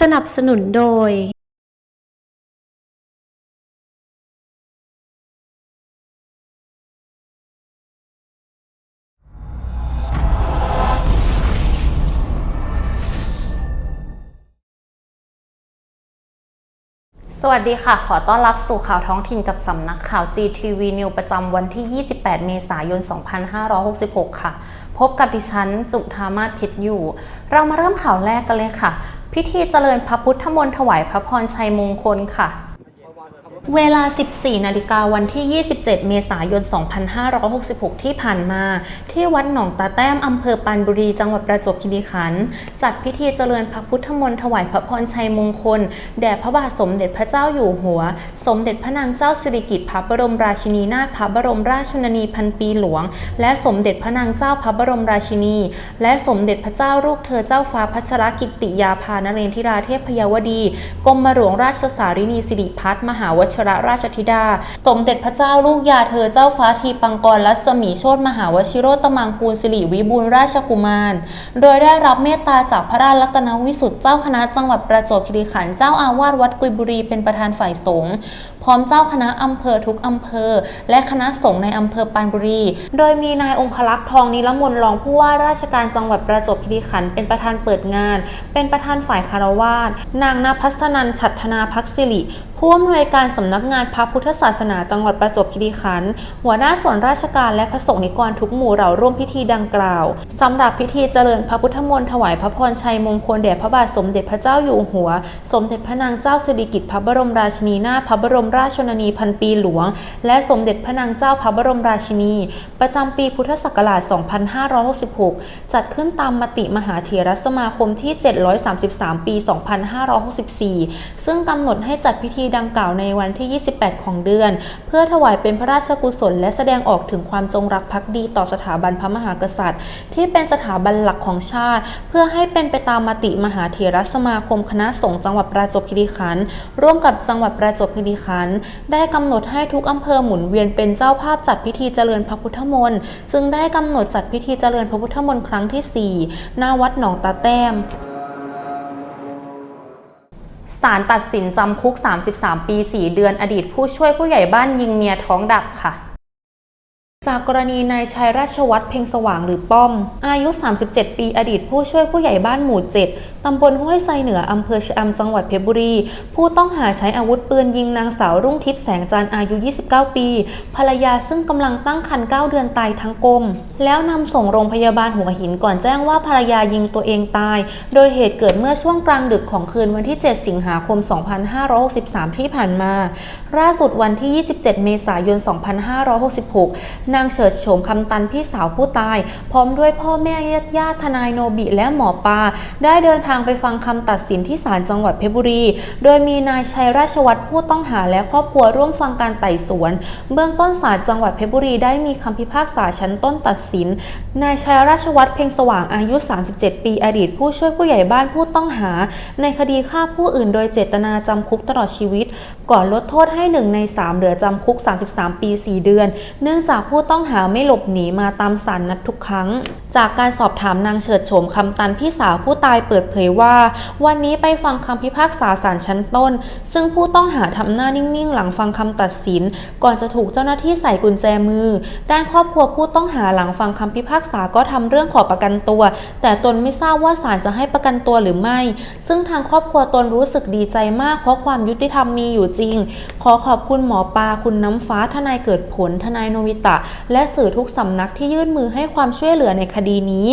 สนับสนุนโดยสวัสดีค่ะ ขอต้อนรับสู่ข่าวท้องถิ่นกับสำนักข่าว GTV News ประจำวันที่ 28 เมษายน 2566 ค่ะ พบกับดิฉัน จุธามาศพิษอยู่ เรามาเริ่มข่าวแรกกันเลยค่ะ พิธีเจริญพระพุทธมนต์ถวายพระพรชัยมงคลค่ะ เวลา 14 นาฬิกาวันที่ 27 เมษายน 2566 ที่ผ่านมา ที่วัดหนองตาแต้ม อำเภอปรานบุรี จังหวัดประจวบคีรีขันธ์ จัดพิธีเจริญพระพุทธมนต์ถวายพระพรชัยมงคล แด่พระบาทสมเด็จพระเจ้าอยู่หัว สมเด็จพระนางเจ้าสิริกิติ์พระบรมราชินีนาถพระบรมราชชนนีพันปีหลวง และสมเด็จพระนางเจ้าพระบรมราชินี และสมเด็จพระเจ้าลูกเธอเจ้าฟ้าพัชรกิติยาภานเรนทิราเทพพยวดี กรมหลวงราชสารินีสิริพัฒน์มหาวชิรราชธิดา สมเด็จพระเจ้าลูกยาเธอเจ้าฟ้าทีปังกรรัศมีโชตมหาวชิโรตมังกูลสิริวิบูลราชกุมาร โดยได้รับเมตตาจากพระราชรัตนวิสุทธ์เจ้าคณะจังหวัดประจวบคีรีขันธ์เจ้าอาวาสวัดกุยบุรีเป็นประธานฝ่ายสงฆ์ ร้อมเจ้าคณะอำเภอทุกอำเภอ และคณะสงฆ์ในอำเภอปานบุรี โดยมีนายองคลักษ์ทองนิรมนตรองผู้ว่าราชการจังหวัดประจวบคีรีขันธ์เป็นประธานเปิดงาน เป็นประธานฝ่ายคารวาสนางนภัสนันฉัตนาพักสิริผู้อำนวยการสำนักงานพระพุทธศาสนาจังหวัดประจวบคีรีขันธ์หัวหน้าส่วนราชการและพระสงฆ์นิกรทุกหมู่เหล่าร่วมพิธีดังกล่าวสำหรับพิธีเจริญพระพุทธมนต์ถวายพระพรชัยมงคลแด่พระบาทสมเด็จพระเจ้าอยู่หัว สมเด็จพระนางเจ้าสิริกิติ์พระบรมราชินีนาถพระบรมราชชนนีพันปีหลวง และสมเด็จพระนางเจ้าพระบรมราชินี ประจำปีพุทธศักราช 2566 จัดขึ้นตามมติมหาเถรสมาคมที่ 733 ปี 2564 ซึ่งกำหนดให้จัดพิธีดังกล่าวในวันที่ 28 ของเดือน เพื่อถวายเป็นพระราชกุศล และแสดงออกถึงความจงรักภักดีต่อสถาบันพระมหากษัตริย์ ที่เป็นสถาบันหลักของชาติ เพื่อให้เป็นไปตามมติมหาเถรสมาคมคณะสงฆ์จังหวัดประจวบคีรีขันธ์ร่วมกับจังหวัดประจวบคีรีขันธ์ได้กำหนดให้ทุกอำเภอหมุนเวียนเป็นเจ้าภาพจัดพิธีเจริญพระพุทธมนต์จึงได้กำหนดจัดพิธีเจริญพระพุทธมนต์ครั้งที่4หน้าวัดหนองตาแต้มศาลตัดสินจำคุก 33 ปี 4 เดือนอดีตผู้ช่วยผู้ใหญ่บ้านยิงเมียท้องดับค่ะ จากกรณีนายชัยราชวัฒน์เพ็งสว่างหรือป้อม อายุ 37 ปีอดีต ผู้ช่วยผู้ใหญ่บ้านหมู่ 7 ตำบลห้วยไซเหนือ อำเภอชะอำจังหวัดเพชรบุรี ผู้ต้องหาใช้อาวุธปืนยิงนางสาวรุ่งทิพย์แสงจันทร์อายุ 29 ปี ภรรยาซึ่งกำลังตั้งครรภ์9เดือนตายทั้งกลม แล้วนำส่งโรงพยาบาลหัวหินก่อนแจ้งว่าภรรยายิงตัวเองตาย โดยเหตุเกิดเมื่อช่วงกลางดึกของคืนวันที่ 7 สิงหาคม 2563 ที่ผ่านมาล่าสุดวันที่ 27 เมษายน 2566นางเฉิดโฉมคำตันพี่สาวผู้ตาย พร้อมด้วยพ่อแม่ญาติญาติทนายโนบิและหมอปลาได้เดินทางไปฟังคำตัดสินที่ศาลจังหวัดเพชรบุรี โดยมีนายชัยราชวัตรผู้ต้องหาและครอบครัวร่วมฟังการไต่สวน เบื้องต้นศาลจังหวัดเพชรบุรีได้มีคำพิพากษาชั้นต้นตัดสิน นายชัยราชวัตรเพ็งสว่างอายุ 37 ปีอดีต ผู้ช่วยผู้ใหญ่บ้านผู้ต้องหา ในคดีฆ่าผู้อื่นโดยเจตนาจำคุกตลอดชีวิต ก่อนลดโทษให้หนึ่งในสามเหลือจำคุก 33 ปี 4 เดือน เนื่องจากผูู้้ต้องหาไม่หลบหนีมาตามศาลนัดทุกครั้ง จากการสอบถามนางเฉิดโฉมคำตันพี่สาวผู้ตายเปิดเผยว่า วันนี้ไปฟังคำพิพากษาศาลชั้นต้น ซึ่งผู้ต้องหาทำหน้านิ่งๆ หลังฟังคำตัดสิน ก่อนจะถูกเจ้าหน้าที่ใส่กุญแจมือ ด้านครอบครัวผู้ต้องหาหลังฟังคำพิพากษาก็ทำเรื่องขอประกันตัว แต่ตนไม่ทราบว่าศาลจะให้ประกันตัวหรือไม่ ซึ่งทางครอบครัวตนรู้สึกดีใจมาก เพราะความยุติธรรมมีอยู่จริง ขอขอบคุณหมอปลาคุณน้ำฟ้าทนายเกิดผลทนายโนวิตะและสื่อทุกสำนักที่ยื่นมือให้ความช่วยเหลือในคดีนี้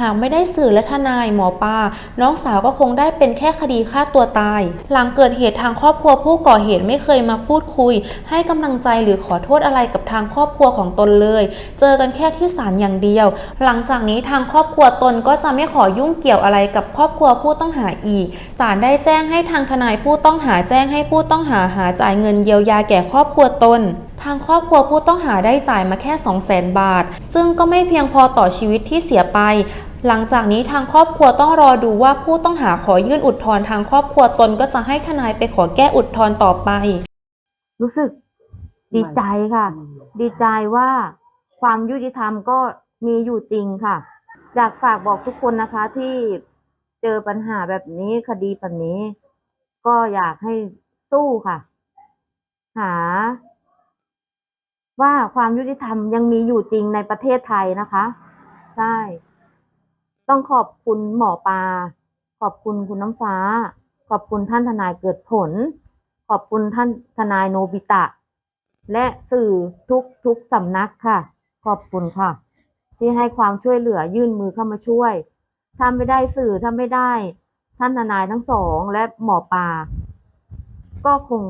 หากไม่ได้สื่อและทนายหมอปลาน้องสาวก็คงได้เป็นแค่คดีฆ่าตัวตาย หลังเกิดเหตุทางครอบครัวผู้ก่อเหตุไม่เคยมาพูดคุย ให้กำลังใจหรือขอโทษอะไรกับทางครอบครัวของตนเลย เจอกันแค่ที่ศาลอย่างเดียว หลังจากนี้ทางครอบครัวตนก็จะไม่ขอยุ่งเกี่ยวอะไรกับครอบครัวผู้ต้องหาอีกศาลได้แจ้งให้ทางทนายผู้ต้องหาแจ้งให้ผู้ต้องหาหาจ่ายเงินเยียวยาแก่ครอบครัวตน ทางครอบครัวผู้ต้องหาได้จ่ายมาแค่ 200,000 บาท ซึ่งก็ไม่เพียงพอต่อชีวิตที่เสียไป หลังจากนี้ทางครอบครัวต้องรอดูว่าผู้ต้องหาขอยื่นอุทธรณ์ทางครอบครัวตนก็จะให้ทนายไปขอแก้อุทธรณ์ต่อไป รู้สึกดีใจค่ะ ดีใจว่าความยุติธรรมก็มีอยู่จริงค่ะ อยากฝากบอกทุกคนนะคะที่เจอปัญหาแบบนี้คดีแบบนี้ ก็อยากให้สู้ค่ะ หา ว่าความยุติธรรมยังมีอยู่จริงในประเทศไทยนะคะ ใช่ ต้องขอบคุณหมอปลา ขอบคุณคุณน้ำฟ้า ขอบคุณท่านทนายเกิดผล ขอบคุณท่านทนายโนบิตะ และสื่อทุกทุกสำนักค่ะ ขอบคุณค่ะ ที่ให้ความช่วยเหลือยื่นมือเข้ามาช่วยถ้าไม่ได้สื่อถ้าไม่ได้ ท่านทนายทั้งสองและหมอปลาก็คง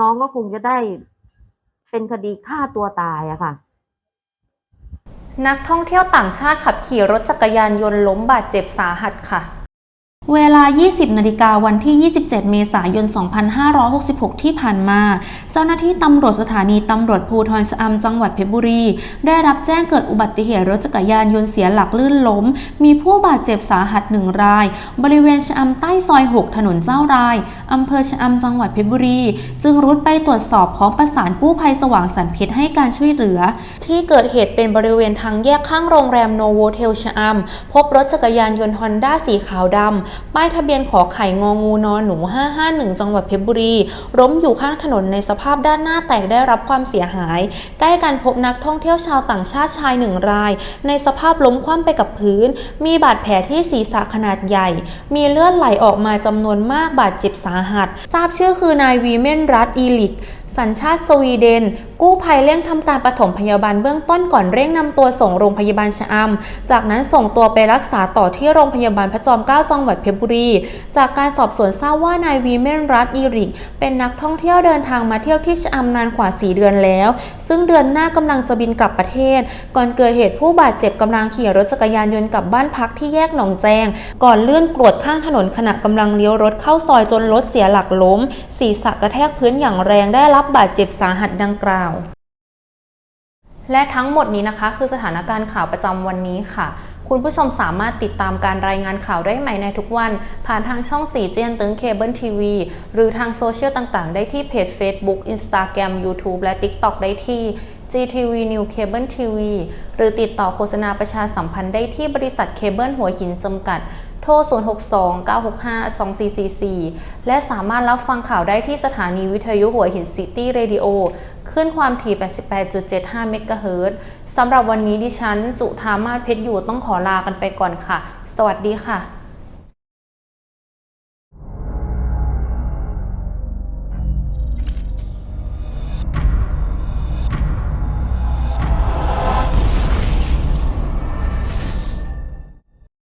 น้องก็คงจะได้ เป็นคดีฆ่าตัวตายอะค่ะ นักท่องเที่ยวต่างชาติขับขี่รถจักรยานยนต์ล้มบาดเจ็บสาหัสค่ะ เวลา 20 นาฬิกาวันที่ 27 เมษายน 2566 ที่ผ่านมา เจ้าหน้าที่ตำรวจสถานีตำรวจภูธรชะอำจังหวัดเพชรบุรี ได้รับแจ้งเกิดอุบัติเหตุรถจักรยานยนต์เสียหลักลื่นล้ม มีผู้บาดเจ็บสาหัสหนึ่งราย บริเวณชะอำใต้ซอย 6 ถนนเจ้าราย อำเภอชะอำจังหวัดเพชรบุรี จึงรุดไปตรวจสอบพร้อมประสานกู้ภัยสว่างสันเพชรให้การช่วยเหลือ ที่เกิดเหตุเป็นบริเวณทางแยกข้างโรงแรมโนโวเทลชะอำพบรถจักรยานยนต์ฮอนด้าสีขาวดำป้ายทะเบียนขอไข่งองูนอนหนู 551 จังหวัดเพชรบุรี ล้มอยู่ข้างถนนในสภาพด้านหน้าแตกได้รับความเสียหาย ใกล้กันพบนักท่องเที่ยวชาวต่างชาติชายหนึ่งราย ในสภาพล้มคว่ำไปกับพื้น มีบาดแผลที่ศีรษะขนาดใหญ่ มีเลือดไหลออกมาจำนวนมากบาดเจ็บสาหัส ทราบชื่อคือนายวีเมนรัตอีลิกสัญชาติสวีเดน กู้ภัยเร่งทำการปฐมพยาบาลเบื้องต้นก่อนเร่งนำตัวส่งโรงพยาบาลชะอำ จากนั้นส่งตัวไปรักษาต่อที่โรงพยาบาลพระจอมเกล้าจังหวัดเพชรบุรี จากการสอบสวนทราบว่านายวีเมนรัตอีริก เป็นนักท่องเที่ยวเดินทางมาเที่ยวที่ชะอำนานกว่า 4 เดือนแล้ว ซึ่งเดือนหน้ากำลังจะบินกลับประเทศ ก่อนเกิดเหตุผู้บาดเจ็บกำลังขี่รถจักรยานยนต์กลับบ้านพักที่แยกหนองแจง ก่อนเลื่อนกรวดข้างถนนขณะกำลังเลี้ยวรถเข้าซอยจนรถเสียหลักล้ม ศีรษะกระแทกพื้นอย่างแรงได้รับบาดเจ็บสาหัสดังกล่าวและทั้งหมดนี้นะคะ คือสถานการณ์ข่าวประจำวันนี้ค่ะ คุณผู้ชมสามารถติดตามการรายงานข่าวได้ใหม่ในทุกวัน ผ่านทางช่อง4เจียนตึงเคเบิลทีวีหรือทางโซเชียลต่างๆ ได้ที่เพจ Facebook Instagram YouTube และ TikTok ได้ที่ GTV New Cable TV หรือติดต่อโฆษณาประชาสัมพันธ์ได้ที่บริษัทเคเบิลหัวหินจำกัด โทร 062-965-2444 และสามารถรับฟังข่าวได้ที่สถานีวิทยุหัวหินซิตี้เรดิโอ ขึ้นความถี่ 88.75 เมกะเฮิรตซ์สำหรับวันนี้ดิฉัน จุธามาศเพชรอยู่ต้องขอลากันไปก่อนค่ะ สวัสดีค่ะ